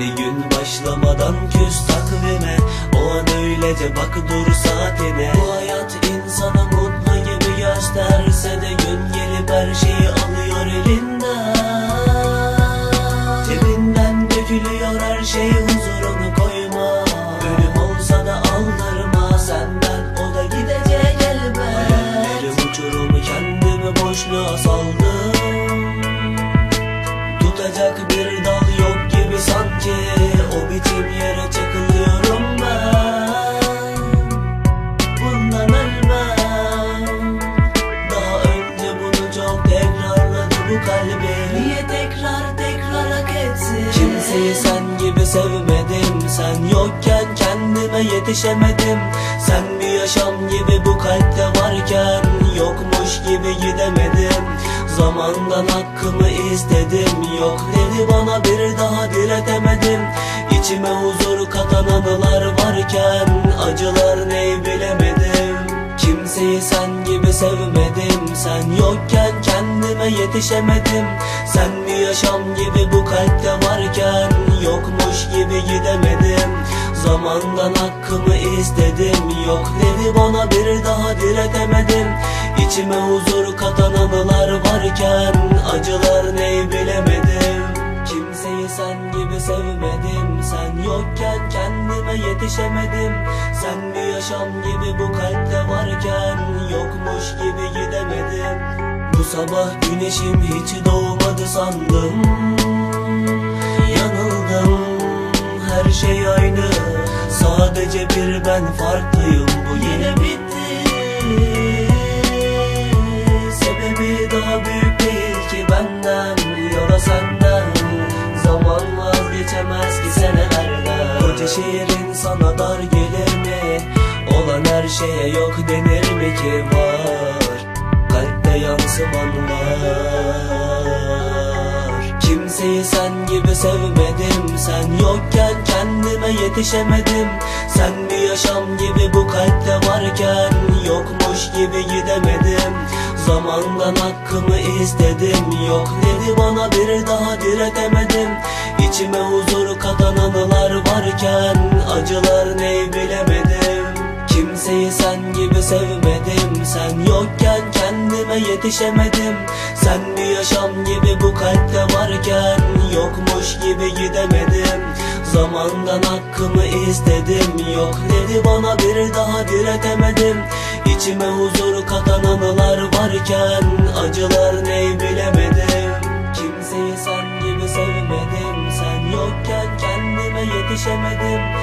başlamadan küs takvime. O an öylece bak dur saatine. Bu hayat insanı mutlu gibi gösterse de Gün gelip her şeyi alıyor elinden. Cebinden dökülüyor her şey huzurunu koyma. Ölüm olsa da aldırma senden o da gidecek elbet. Hayallerim uçurumu kendimi boşluğa saldım bu kalbim Niye tekrar tekrar hak etsin Kimseyi sen gibi sevmedim. Sen yokken kendime yetişemedim. Sen bir yaşam gibi bu kalpte varken Yokmuş gibi gidemedim. Zamandan hakkımı istedim. Yok dedi bana bir daha diretemedim İçime huzur katan anılar varken Acılar ne bilemedim. Kimseyi sen gibi sevmedim. Sen yokken kendime yetişemedim. Sen bir yaşam gibi bu kalpte varken Yokmuş gibi gidemedim. Zamandan hakkımı istedim Yok dedi bana bir daha diretemedim. İçime huzur katan anılar varken Acılar ne bilemedim. Kimseyi sen gibi sevmedim Sen yokken kendime yetişemedim. Sen bir yaşam gibi bu kalpte varken Yokmuş gibi gidemedim Bu sabah güneşim hiç doğmadı sandım. Yanıldım her şey aynı. Sadece bir ben farklıyım bu yine bitti. Sebebi daha büyük değil ki benden ya da senden. Zaman vazgeçemez ki senelerden. Koca şehir insana dar gelir mi? Olan her şeye yok denir mi ki? Var Kalpte yansıman var Kimseyi sen gibi sevmedim Sen yokken kendime yetişemedim. Sen bir yaşam gibi bu kalpte varken Yokmuş gibi gidemedim. Zamandan hakkımı istedim Yok dedi bana bir daha diretemedim. İçime huzur katan anılar varken Acılar ne bilemedim sevmedim. Sen yokken kendime yetişemedim. Sen bir yaşam gibi bu kalpte varken Yokmuş gibi gidemedim. Zamandan hakkımı istedim. Yok dedi bana bir daha diretemedim. İçime huzur katan anılar varken Acılar ne bilemedim. Kimseyi sen gibi sevmedim. Sen yokken kendime yetişemedim